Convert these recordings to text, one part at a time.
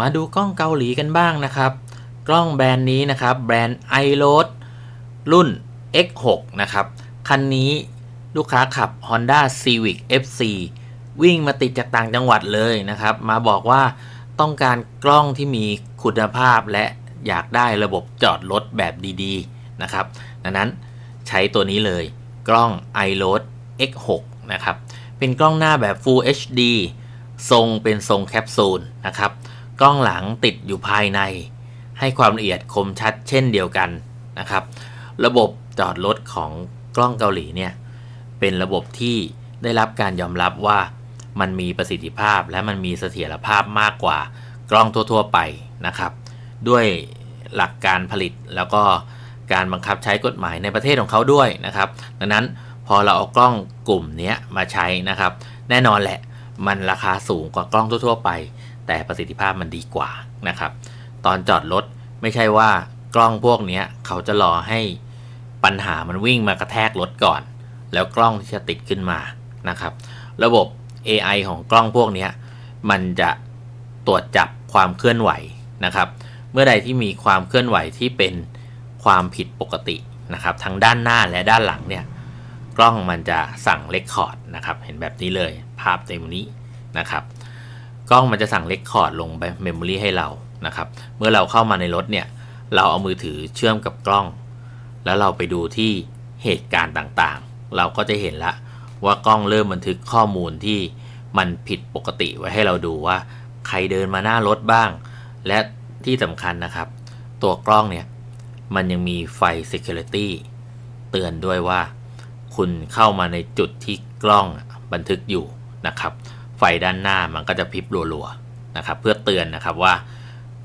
มาดูกล้องเกาหลีกันบ้างนะครับ กล้องแบรนด์นี้นะครับแบรนด์ i r o d รุ่น X6 นะครับ คันนี้ลูกค้าขับ Honda Civic FC วิ่งมาติดจากต่างจังหวัดเลยนะครับ มาบอกว่าต้องการกล้องที่มีคุณภาพและอยากได้ระบบจอดรถแบบดีๆนะครับดังนั้นใช้ตัวนี้เลยกล้อง i r o d X6 นะครับ เป็นกล้องหน้าแบบ Full HD ทรงเป็นทรงแคปซูลนะครับ กล้องหลังติดอยู่ภายใน ให้ความละเอียดคมชัดเช่นเดียวกันนะครับ ระบบจอดรถของกล้องเกาหลีเนี่ยเป็นระบบที่ได้รับการยอมรับว่ามันมีประสิทธิภาพและมันมีเสถียรภาพมากกว่ากล้องทั่ว ๆ ไปนะครับ ด้วยหลักการผลิตแล้วก็การบังคับใช้กฎหมายในประเทศของเขาด้วยนะครับ ดังนั้นพอเราเอากล้องกลุ่มนี้มาใช้นะครับ แน่นอนแหละมันราคาสูงกว่ากล้องทั่ว ๆ ไป แต่ประสิทธิภาพมันดีกว่านะครับ ตอนจอดรถไม่ใช่ว่ากล้องพวกนี้เขาจะรอให้ปัญหามันวิ่งมากระแทกรถก่อน แล้วกล้องที่จะติดขึ้นมานะครับ ระบบ AI ของกล้องพวกนี้มันจะตรวจจับความเคลื่อนไหวนะครับ เมื่อใดที่มีความเคลื่อนไหวที่เป็นความผิดปกตินะครับทั้งด้านหน้าและด้านหลังเนี่ยกล้องมันจะสั่งเลคคอร์ดนะครับ เห็นแบบนี้เลยภาพเต็มนี้นะครับ กล้องมันจะสั่งเลคคอร์ดลงไปเมมโมรีให้เรานะครับ เมื่อเราเข้ามาในรถเนี่ย เราเอามือถือเชื่อมกับกล้อง แล้วเราไปดูที่เหตุการณ์ต่างๆ เราก็จะเห็นละว่ากล้องเริ่มบันทึกข้อมูลที่มันผิดปกติไว้ให้เราดูว่า ใครเดินมาหน้ารถบ้าง และที่สำคัญนะครับ ตัวกล้องเนี่ยมันยังมีไฟ Security เตือนด้วยว่า คุณเข้ามาในจุดที่กล้องบันทึกอยู่นะครับ ด้านหน้ามันก็จะพริบรัวๆนะครับเพื่อเตือนนะครับว่า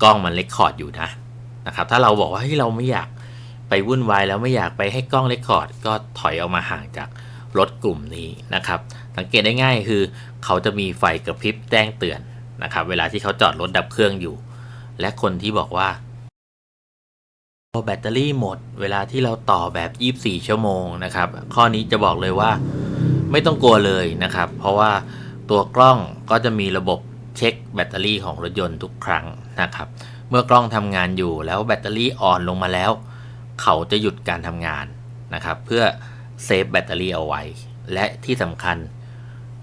กล้องมันเลคคอร์ดอยู่นะนะครับถ้าเราบอกว่าเฮ้ยเราไม่อยากไปวุ่นวายแล้วไม่อยากไปให้กล้องเลคคอร์ดก็ถอยออกมาห่างจากรถกลุ่มนี้นะครับสังเกตได้ง่ายคือ เขาจะมีไฟกระพริบแจ้งเตือนนะครับเวลาที่เขาจอดรถดับเครื่องอยู่ และคนที่บอกว่าพอแบตเตอรี่หมดเวลาที่เราต่อแบบ 24 ชั่วโมงนะครับ ข้อนี้จะบอกเลยว่าไม่ต้องกลัวเลยนะครับ เพราะว่า ตัวกล้องก็จะมีระบบเช็คแบตเตอรี่ของรถยนต์ทุกครั้งนะครับ เมื่อกล้องทำงานอยู่แล้วแบตเตอรี่อ่อนลงมาแล้ว เขาจะหยุดการทำงานนะครับ เพื่อเซฟแบตเตอรี่เอาไว้ และที่สำคัญ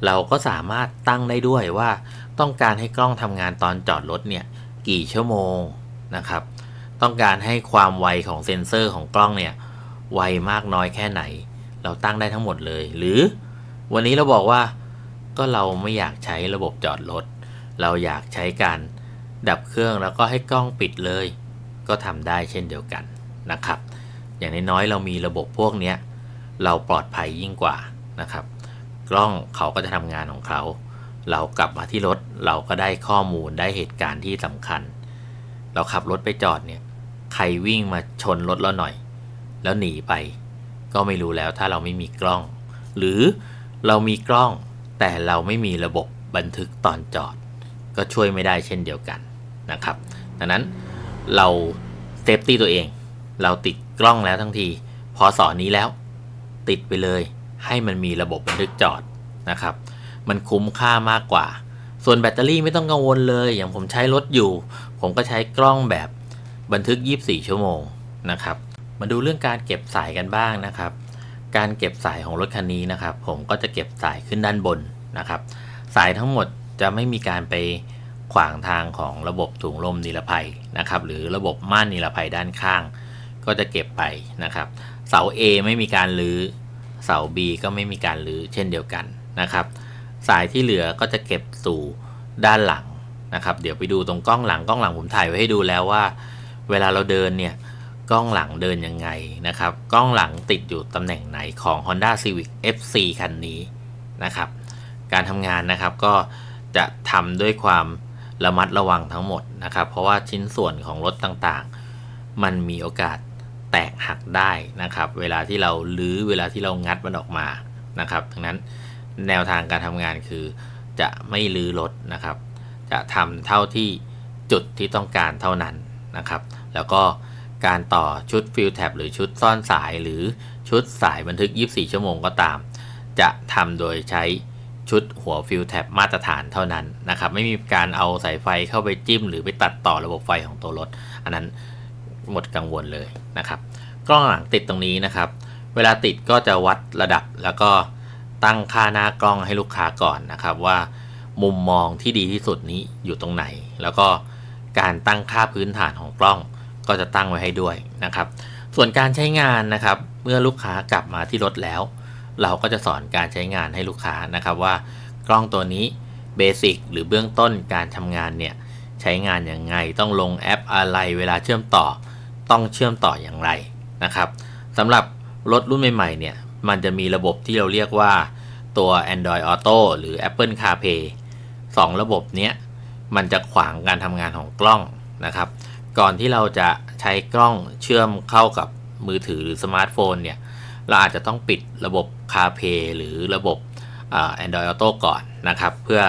เราก็สามารถตั้งได้ด้วยว่าต้องการให้กล้องทำงานตอนจอดรถเนี่ยกี่ชั่วโมงนะครับ ต้องการให้ความไวของเซ็นเซอร์ของกล้องเนี่ยไวมากน้อยแค่ไหน เราตั้งได้ทั้งหมดเลย หรือวันนี้เราบอกว่า ก็เราไม่อยากใช้ระบบจอดรถ เราอยากใช้การดับเครื่องแล้วก็ให้กล้องปิดเลย ก็ทำได้เช่นเดียวกันนะครับ อย่างน้อยๆเรามีระบบพวกนี้เราปลอดภัยยิ่งกว่านะครับ กล้องเขาก็จะทำงานของเขา เรากลับมาที่รถเราก็ได้ข้อมูลได้เหตุการณ์ที่สำคัญ เราขับรถไปจอดเนี่ยใครวิ่งมาชนรถเราหน่อย แล้วหนีไป ก็ไม่รู้แล้วถ้าเราไม่มีกล้อง หรือเรามีกล้อง แต่เราไม่มีระบบบันทึกตอนจอด ก็ช่วยไม่ได้เช่นเดียวกันนะครับ ดังนั้นเราเซฟตี้ตัวเอง เราติดกล้องแล้วทั้งที พอสอนนี้แล้ว ติดไปเลยให้มันมีระบบบันทึกจอดนะครับ มันคุ้มค่ามากกว่า ส่วนแบตเตอรี่ไม่ต้องกังวลเลย อย่างผมใช้รถอยู่ ผมก็ใช้กล้องแบบบันทึก 24 ชั่วโมงนะครับ มาดูเรื่องการเก็บสายกันบ้างนะครับ การเก็บสายของรถคันนี้นะครับ ผมก็จะเก็บสายขึ้นด้านบนนะครับ สายทั้งหมดจะไม่มีการไปขวางทางของระบบถุงลมนิรภัยนะครับ หรือระบบม่านนิรภัยด้านข้าง ก็จะเก็บไปนะครับ เสา A ไม่มีการรื้อเสา B ก็ไม่มีการรื้อเช่นเดียวกันนะครับ สายที่เหลือก็จะเก็บสู่ด้านหลังนะครับ เดี๋ยวไปดูตรงกล้องหลังกล้องหลังผมถ่ายไว้ให้ดูแล้วว่า เวลาเราเดินเนี่ย กล้องหลังเดินยังไงนะครับ กล้องหลังติดอยู่ตำแหน่งไหนของ Honda Civic FC คันนี้นะครับ การทำงานนะครับก็จะทำด้วยความระมัดระวังทั้งหมดนะครับ เพราะว่าชิ้นส่วนของรถต่างๆ มันมีโอกาสแตกหักได้นะครับ เวลาที่เราลื้อเวลาที่เรางัดมันออกมานะครับดังนั้นแนวทางการทำงานคือจะไม่ลื้อรถนะครับ จะทำเท่าที่จุดที่ต้องการเท่านั้นนะครับ แล้วก็ การต่อชุดฟิลแท็บหรือชุดซ่อนสายหรือชุดสายบันทึก 24 ชั่วโมงก็ตาม จะทำโดยใช้ชุดหัวฟิลแท็บมาตรฐานเท่านั้นนะครับ ไม่มีการเอาสายไฟเข้าไปจิ้ม หรือไปตัดต่อระบบไฟของตัวรถ อันนั้นหมดกังวลเลยนะครับ กล้องหลังติดตรงนี้นะครับ เวลาติดก็จะวัดระดับแล้วก็ตั้งค่าหน้ากล้องให้ลูกค้าก่อนนะครับ ว่ามุมมองที่ดีที่สุดนี้อยู่ตรงไหน แล้วก็การตั้งค่าพื้นฐานของกล้อง ก็จะตั้งไว้ให้ด้วยนะครับ ส่วนการใช้งานนะครับ เมื่อลูกค้ากลับมาที่รถแล้ว เราก็จะสอนการใช้งานให้ลูกค้านะครับว่ากล้องตัวนี้เบสิกหรือเบื้องต้นการทำงานเนี่ยใช้งานอย่างไง ต้องลงแอปอะไรเวลาเชื่อมต่อ ต้องเชื่อมต่ออย่างไรนะครับสำหรับรถรุ่นใหม่ๆเนี่ยมันจะมีระบบที่เราเรียกว่าตัว Android Auto หรือ Apple CarPlay สองระบบเนี้ยมันจะขวางการทำงานของกล้องนะครับ ก่อนที่เราจะใช้กล้องเชื่อมเข้ากับมือถือหรือสมาร์ทโฟนเนี่ยเราอาจจะต้องปิดระบบ CarPlay หรือระบบอ่า Android Auto ก่อนนะครับ เพื่อ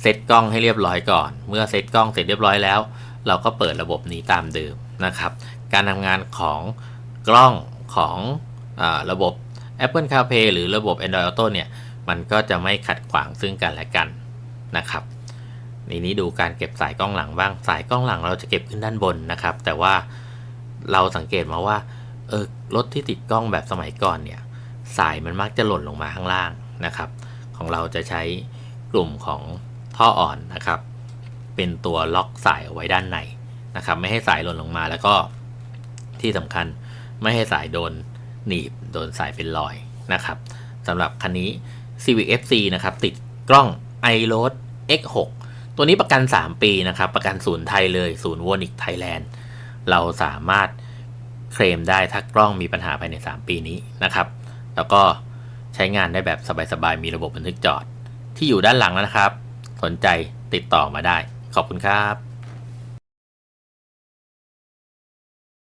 เซตกล้องให้เรียบร้อยก่อน เมื่อเซตกล้องเสร็จเรียบร้อยแล้ว เราก็เปิดระบบนี้ตามเดิมนะครับ การทำงานของกล้องของอระบบ Apple CarPlay หรือระบบ Android Auto เนี่ย มันก็จะไม่ขัดขวางซึ่งกันและกันนะครับ ในนี้ดูการเก็บสายกล้องหลังบ้าง สายกล้องหลังเราจะเก็บขึ้นด้านบนนะครับ แต่ว่าเราสังเกตมาว่าเออรถที่ติดกล้องแบบสมัยก่อนเนี่ยสายมันมักจะหล่นลงมาข้างล่างนะครับ ของเราจะใช้กลุ่มของท่ออ่อนนะครับ เป็นตัวล็อกสายเอาไว้ด้านในนะครับ ไม่ให้สายหล่นลงมาแล้วก็ที่สำคัญไม่ให้สายโดนหนีบโดนสายเป็นรอยนะครับสำหรับคันนี้ CVFC นะครับ ติดกล้อง iRoad X6 ตัวนี้ประกัน 3 ปีนะครับ ประกันศูนย์ไทยเลยศูนย์วอนิกไทยแลนด์เราสามารถเคลมได้ถ้ากล้องมีปัญหาภายใน 3 ปีนี้นะครับ แล้วก็ใช้งานได้แบบสบายๆ มีระบบบันทึกจอด ที่อยู่ด้านหลังแล้วนะครับ สนใจติดต่อมาได้ ขอบคุณครับ